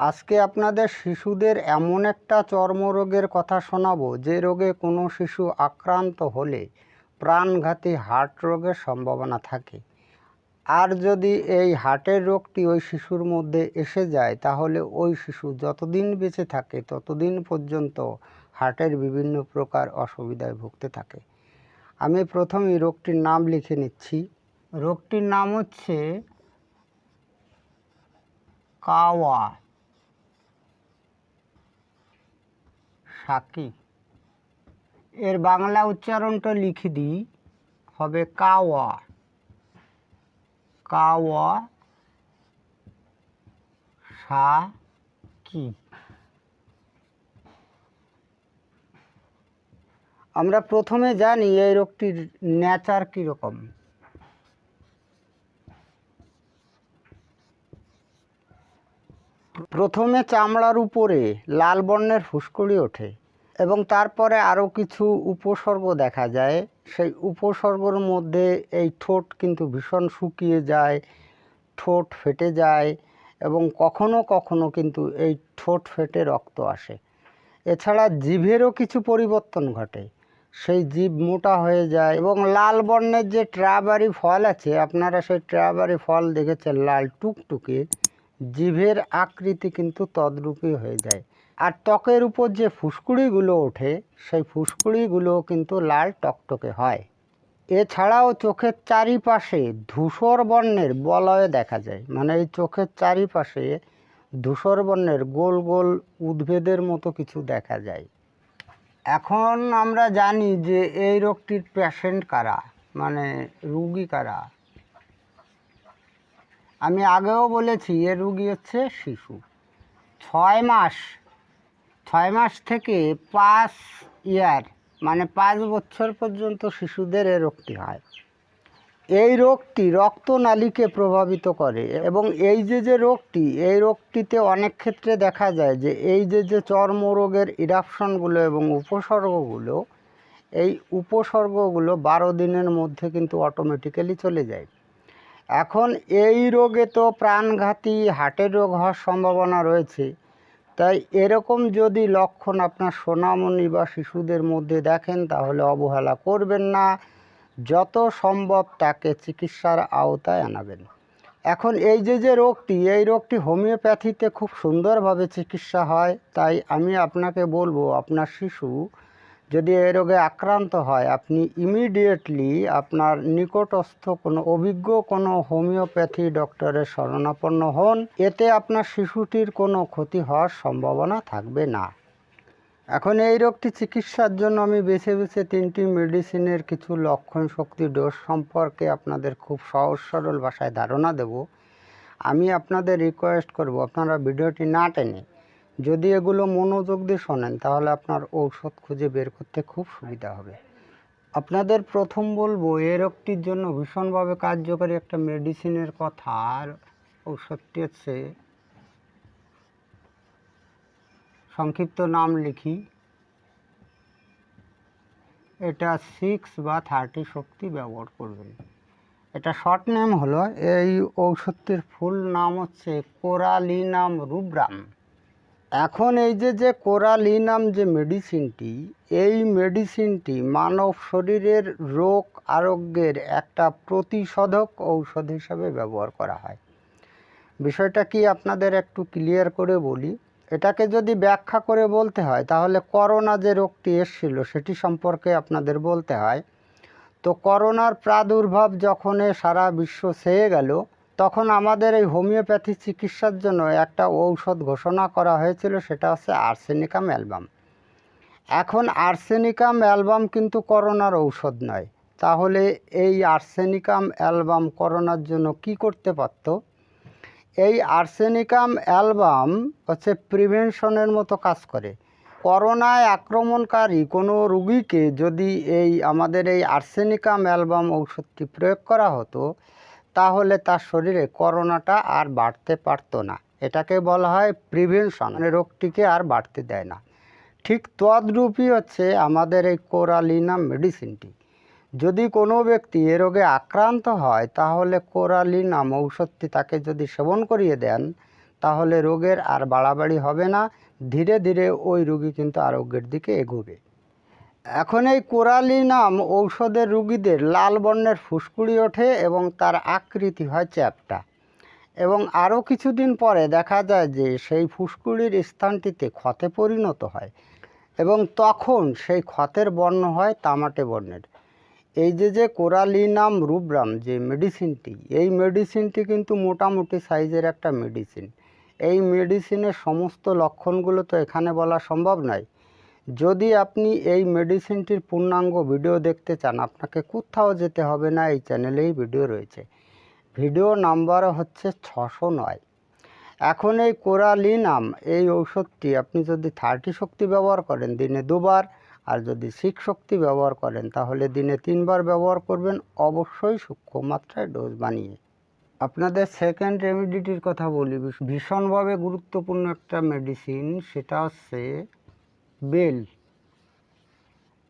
আজকে আপনাদের শিশুদের এমন একটা চর্মরোগের কথা শোনাবো, যে রোগে কোনো শিশু আক্রান্ত হলে প্রাণঘাতী হার্ট রোগের সম্ভাবনা থাকে। আর যদি এই হার্টের রোগটি ওই শিশুর মধ্যে এসে যায়, তাহলে ওই শিশু যতদিন বেঁচে থাকে, ততদিন পর্যন্ত হার্টের বিভিন্ন প্রকার অসুবিধায় ভুগতে থাকে। আমি প্রথমেই রোগটির নাম লিখে নিচ্ছি। রোগটির নাম হচ্ছে কাওয়া। সাকি এর বাংলা উচ্চারণটা লিখে দিই, হবে কাওয়া। কাওয়া সাকি আমরা প্রথমে জানি এই রোগটির নেচার কীরকম। প্রথমে চামড়ার উপরে লাল বর্ণের ফুসকুড়ি ওঠে। এবং তারপরে আরও কিছু উপসর্গ দেখা যায়। সেই উপসর্গর মধ্যে এই ঠোঁট কিন্তু ভীষণ শুকিয়ে যায়, ঠোঁট ফেটে যায় এবং কখনো কখনো কিন্তু এই ঠোঁট ফেটে রক্ত আসে। এছাড়া জিভেরও কিছু পরিবর্তন ঘটে। সেই জিভ মোটা হয়ে যায় এবং লাল বর্ণের যে ট্রাবারি ফল আছে, আপনারা সেই ট্রাবারি ফল দেখেছেন, লাল টুকটুকে, জিভের আকৃতি কিন্তু তদ্রূপী হয়ে যায়। আর ত্বকের উপর যে ফুসকুড়িগুলো ওঠে, সেই ফুসকুড়িগুলো কিন্তু লাল টকটকে হয়। এছাড়াও চোখের চারিপাশে ধূসর বর্ণের বলয় দেখা যায়। মানে এই চোখের চারিপাশে ধূসর বর্ণের গোল গোল উদ্ভিদের মতো কিছু দেখা যায়। এখন আমরা জানি যে এই রোগটির পেশেন্ট কারা? মানে রুগী কারা? আমি আগেও বলেছি এর রুগী হচ্ছে শিশু। ছয় মাস ছয় মাস থেকে পাঁচ ইয়ার মানে পাঁচ বছর পর্যন্ত শিশুদের এ রোগটি হয়। এই রোগটি রক্তনালীকে প্রভাবিত করে এবং এই যে যে রোগটি, এই রোগটিতে অনেক ক্ষেত্রে দেখা যায় যে, এই যে যে চর্মরোগের ইরাপশনগুলো এবং উপসর্গগুলো, এই উপসর্গগুলো বারো দিনের মধ্যে কিন্তু অটোমেটিক্যালি চলে যায়। এখন এই রোগে তো প্রাণঘাতী হার্টের রোগ হওয়ার সম্ভাবনা রয়েছে। তাই এরকম যদি লক্ষণ আপনার সোনামণি বা শিশুদের মধ্যে দেখেন, তাহলে অবহেলা করবেন না। যত সম্ভব তাকে চিকিৎসার আওতায় আনাবেন। এখন এই যে যে রোগটি, এই রোগটি হোমিওপ্যাথিতে খুব সুন্দরভাবে চিকিৎসা হয়। তাই আমি আপনাকে বলব, আপনার শিশু যদি এই রোগে আক্রান্ত হয়, আপনি ইমিডিয়েটলি আপনার নিকটস্থ কোনো অভিজ্ঞ কোনো হোমিওপ্যাথি ডক্টরের শরণাপন্ন হন। এতে আপনার শিশুটির কোনো ক্ষতি হওয়ার সম্ভাবনা থাকবে না। এখন এই রোগটি চিকিৎসার জন্য আমি বেছে বেছে তিনটি মেডিসিনের কিছু লক্ষণ শক্তি ডোজ সম্পর্কে আপনাদের খুব সহজ সরল ভাষায় ধারণা দেব। আমি আপনাদের রিকোয়েস্ট করব, আপনারা ভিডিওটি না টেনে যদি এগুলো মনোযোগ দিয়ে শোনেন, তাহলে আপনার ঔষধ খুঁজে বের করতে খুব সুবিধা হবে। আপনাদের প্রথম বলব, এই রোগটির জন্য ভীষণভাবে কার্যকরী একটা মেডিসিনের কথা, আর ঔষধটি হচ্ছে সংক্ষিপ্ত নাম লিখি। এটা সিক্স বা থার্টি শক্তি ব্যবহার করবেন। এটা শর্ট নেম হলো, এই ঔষধটির ফুল নাম হচ্ছে কোরালিনাম রুব্রাম। এখন এই যে যে কোরালিনাম যে মেডিসিনটি, এই মেডিসিনটি মানব শরীরের রোগ আরোগ্যের একটা প্রতিষেধক ঔষধ হিসাবে ব্যবহার করা হয়। বিষয়টা কি আপনাদের একটু ক্লিয়ার করে বলি? এটাকে যদি ব্যাখ্যা করে বলতে হয়, তাহলে করোনা যে রোগটি এসেছিল, সেটি সম্পর্কে আপনাদের বলতে হয়। তো করোনার প্রাদুর্ভাব যখন সারা বিশ্ব ছেয়ে গেল তখন আমাদের এই হোমিওপ্যাথি চিকিৎসার জন্য একটা ঔষধ ঘোষণা করা হয়েছিল, সেটা হচ্ছে আর্সেনিকাম অ্যালবাম। এখন আর্সেনিকাম অ্যালবাম কিন্তু করোনার ঔষধ নয়। তাহলে এই আর্সেনিকাম অ্যালবাম করোনার জন্য কি করতে পারত? এই আর্সেনিকাম অ্যালবাম হচ্ছে প্রিভেনশনের মতো কাজ করে। করোনায় আক্রমণকারী কোনো রুগীকে যদি এই আমাদের এই আর্সেনিকাম অ্যালবাম ঔষধটি প্রয়োগ করা হতো তাহলে তার শরীরে করোনাটা আর বাড়তে পারতো না। এটাকে বলা হয় প্রিভেনশন। মানে রোগটিকে আর বাড়তে দেয় না। ঠিক তদ্রূপই হচ্ছে আমাদের এই কোরালিনাম মেডিসিনটি। যদি কোনো ব্যক্তি এ রোগে আক্রান্ত হয়, তাহলে কোরালিনাম ঔষধটি তাকে যদি সেবন করিয়ে দেন, তাহলে রোগের আর বাড়াবাড়ি হবে না। ধীরে ধীরে ওই রুগী কিন্তু আরোগ্যের দিকে এগোবে। এখন এই কোরালি নাম ঔষধের রুগীদের লাল বর্ণের ফুসকুড়ি ওঠে এবং তার আকৃতি হয় চ্যাপটা। এবং আরও কিছুদিন পরে দেখা যায় যে সেই ফুসকুড়ির স্থানটিতে ক্ষতে পরিণত হয় এবং তখন সেই ক্ষতের বর্ণ হয় তামাটে বর্ণের। এই যে যে কোরালিনাম রুব্রাম যে মেডিসিনটি, এই মেডিসিনটি কিন্তু মোটামুটি সাইজের একটা মেডিসিন। এই মেডিসিনের সমস্ত লক্ষণগুলো তো এখানে বলা সম্ভব নয়। যদি আপনি এই মেডিসিনটির পূর্ণাঙ্গ ভিডিও দেখতে চান, আপনাকে কোথাও যেতে হবে না, এই চ্যানেলেই ভিডিও রয়েছে। ভিডিও নাম্বার হচ্ছে ছশো নয়। এখন এই কোরালিনাম, এই ঔষধটি আপনি যদি থার্টি শক্তি ব্যবহার করেন, দিনে দুবার, আর যদি সিক্স শক্তি ব্যবহার করেন, তাহলে দিনে তিনবার ব্যবহার করবেন, অবশ্যই সূক্ষ্ম মাত্রায় ডোজ বানিয়ে। আপনাদের সেকেন্ড রেমিডিটির কথা বলি, ভীষণভাবে গুরুত্বপূর্ণ একটা মেডিসিন সেটা হচ্ছে বেল।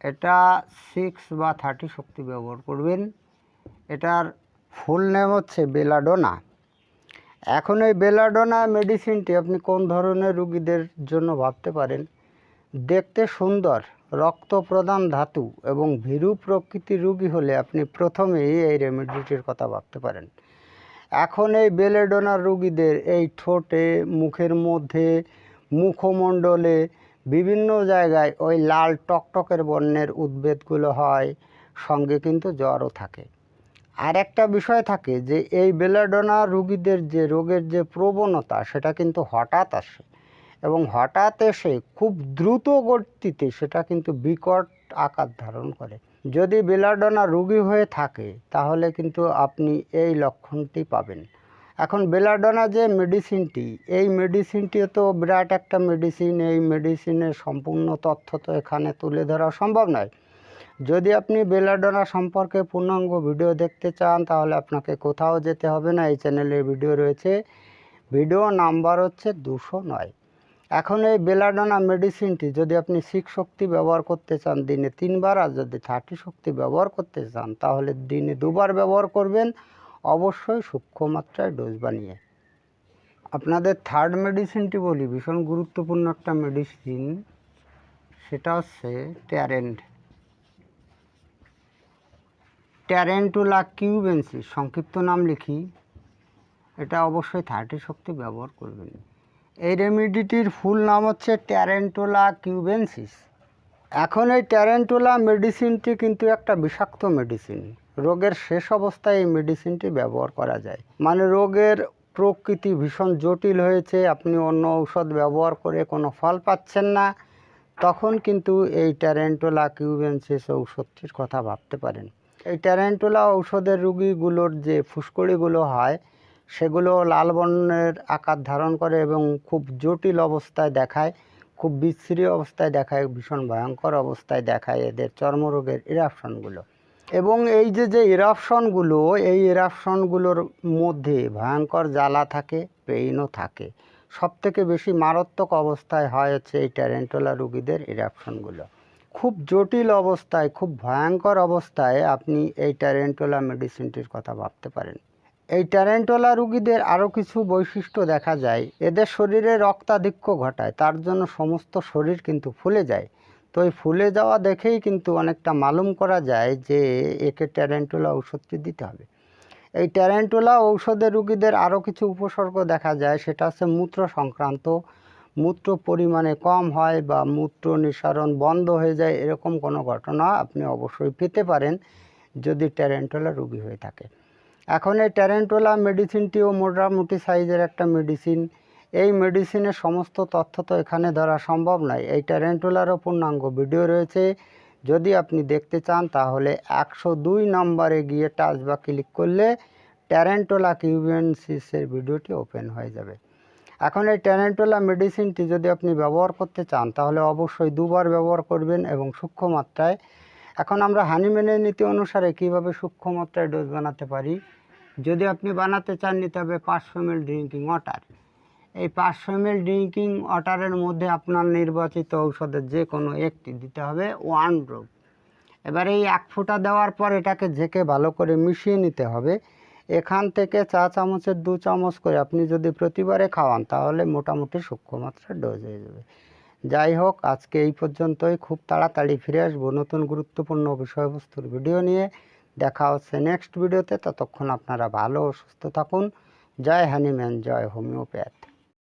এটা সিক্স বা থার্টি শক্তি ব্যবহার করবেন। এটার ফুল নেম হচ্ছে বেলাডোনা। এখন এই বেলাডোনা মেডিসিনটি আপনি কোন ধরনের রুগীদের জন্য ভাবতে পারেন? দেখতে সুন্দর রক্ত প্রদান ধাতু এবং ভীরু প্রকৃতির রুগী হলে আপনি প্রথমেই এই রেমেডিটির কথা ভাবতে পারেন। এখন এই বেলেডোনার রুগীদের এই ঠোঁটে, মুখের মধ্যে, মুখমণ্ডলে বিভিন্ন জায়গায় ওই লাল টকটকের বর্ণের উদ্বেদগুলো হয়, সঙ্গে কিন্তু জ্বরও থাকে। আর একটা বিষয় থাকে যে, এই বেলাডোনা রুগীদের যে রোগের যে প্রবণতা, সেটা কিন্তু হঠাৎ আসে এবং হঠাৎ এসে খুব দ্রুত গতিতে সেটা কিন্তু বিকট আকার ধারণ করে। যদি বেলাডোনা রুগী হয়ে থাকে, তাহলে কিন্তু আপনি এই লক্ষণটি পাবেন। এখন বেলাডোনা যে মেডিসিনটি, এই মেডিসিনটি তো বিরাট একটা মেডিসিন, এই মেডিসিনের সম্পূর্ণ তথ্য তো এখানে তুলে ধরা সম্ভব নয়। যদি আপনি বেলাডোনা সম্পর্কে পূর্ণাঙ্গ ভিডিও দেখতে চান, তাহলে আপনাকে কোথাও যেতে হবে না, এই চ্যানেলে ভিডিও রয়েছে। ভিডিও নাম্বার হচ্ছে দুশো নয়। এখন এই বেলাডোনা মেডিসিনটি যদি আপনি সিক্স শক্তি ব্যবহার করতে চান, দিনে তিনবার, আর যদি থার্টি শক্তি ব্যবহার করতে চান, তাহলে দিনে দুবার ব্যবহার করবেন। অবশ্যই সূক্ষ্ম মাত্রায় ডোজ বানিয়ে। আপনাদের থার্ড মেডিসিনটি বলি, ভীষণ গুরুত্বপূর্ণ একটা মেডিসিন সেটা হচ্ছে ট্যারেন্ট ট্যারেন্টুলা কিউবেন্সিস সংক্ষিপ্ত নাম লিখি, এটা অবশ্যই থার্টি শক্তি ব্যবহার করবেন। এই রেমিডিটির ফুল নাম হচ্ছে ট্যারেন্টোলা কিউবেন্সিস এখন এই ট্যারেন্টোলা মেডিসিনটি কিন্তু একটা বিষাক্ত মেডিসিন রোগের শেষ অবস্থায় এই মেডিসিনটি ব্যবহার করা যায়। মানে রোগের প্রকৃতি ভীষণ জটিল হয়েছে, আপনি অন্য ঔষধ ব্যবহার করে কোনো ফল পাচ্ছেন না, তখন কিন্তু এই ট্যারেন্টোলা কিউবেন্সিস ঔষধটির কথা ভাবতে পারেন। এই ট্যারেন্টোলা ঔষধের রুগীগুলোর যে ফুসকুড়িগুলো হয়, সেগুলো লাল বর্ণের আকার ধারণ করে এবং খুব জটিল অবস্থায় দেখায়, খুব বিশ্রী অবস্থায় দেখায়, ভীষণ ভয়ঙ্কর অবস্থায় দেখায় এদের চর্মরোগের ইরাপশনগুলো এবং এই যে যে ইরাপশনগুলো এই ইরাপশনগুলোর মধ্যে ভয়ঙ্কর জ্বালা থাকে পেইনও থাকে। সব থেকে বেশি মারাত্মক অবস্থায় হয় হচ্ছে এই ট্যারেন্টোলা রুগীদের ইরাপশনগুলো খুব জটিল অবস্থায়, খুব ভয়ঙ্কর অবস্থায় আপনি এই ট্যারেন্টোলা মেডিসিনটির কথা ভাবতে পারেন। এই ট্যারেন্টোলা রুগীদের আরও কিছু বৈশিষ্ট্য দেখা যায়। এদের শরীরে রক্তাধিক্য ঘটায়, তার জন্য সমস্ত শরীর কিন্তু ফুলে যায়। তো এই ফুলে যাওয়া দেখেই কিন্তু অনেকটা মালুম করা যায় যে একে ট্যারেন্টোলা ঔষধটি দিতে হবে। এই ট্যারেন্টোলা ঔষধে রুগীদের আরও কিছু উপসর্গ দেখা যায়, সেটা হচ্ছে মূত্র সংক্রান্ত। মূত্র পরিমাণে কম হয় বা মূত্র নিঃসারণ বন্ধ হয়ে যায়, এরকম কোনো ঘটনা আপনি অবশ্যই পেতে পারেন যদি ট্যারেন্টোলা রুগী হয়ে থাকে। এখন এই ট্যারেন্টোলা মেডিসিনটিও মোটামুটি সাইজের একটা মেডিসিন। এই মেডিসিনের সমস্ত তথ্য তো এখানে ধরা সম্ভব নয়। এই ট্যারেন্টোলারও পূর্ণাঙ্গ ভিডিও রয়েছে। যদি আপনি দেখতে চান, তাহলে একশো দুই নম্বরে গিয়ে টাচ বা ক্লিক করলে ট্যারেন্টোলা কিউবেনসিসের ভিডিওটি ওপেন হয়ে যাবে। এখন এই ট্যারেন্টোলা মেডিসিনটি যদি আপনি ব্যবহার করতে চান, তাহলে অবশ্যই দুবার ব্যবহার করবেন এবং সূক্ষ্ম মাত্রায়। এখন আমরা হানিম্যানের নীতি অনুসারে কীভাবে সূক্ষ্ম মাত্রায় ডোজ বানাতে পারি? যদি আপনি বানাতে চান নিতে হবে পাঁচশো এম ড্রিঙ্কিং ওয়াটার এই পাঁচশো এম ড্রিঙ্কিং ওয়াটারের মধ্যে আপনার নির্বাচিত ঔষধের যে কোনো একটি দিতে হবে ওয়ান ড্রপ। এবার এই এক ফোঁটা দেওয়ার পর এটাকে ঝেঁকে ভালো করে মিশিয়ে নিতে হবে। এখান থেকে চা চামচের দু চামচ করে আপনি যদি প্রতিবারে খাওয়ান তাহলে মোটামুটি সূক্ষ্মমাত্রার ডোজ হয়ে যাবে। যাই হোক, আজকে এই পর্যন্তই। খুব তাড়াতাড়ি ফিরে আসব নতুন গুরুত্বপূর্ণ বিষয়বস্তুর ভিডিও নিয়ে। দেখা হচ্ছে নেক্সট ভিডিওতে। ততক্ষণ আপনারা ভালো ও সুস্থ থাকুন। জয় হ্যানিম্যান জয় হোমিওপ্যাথ।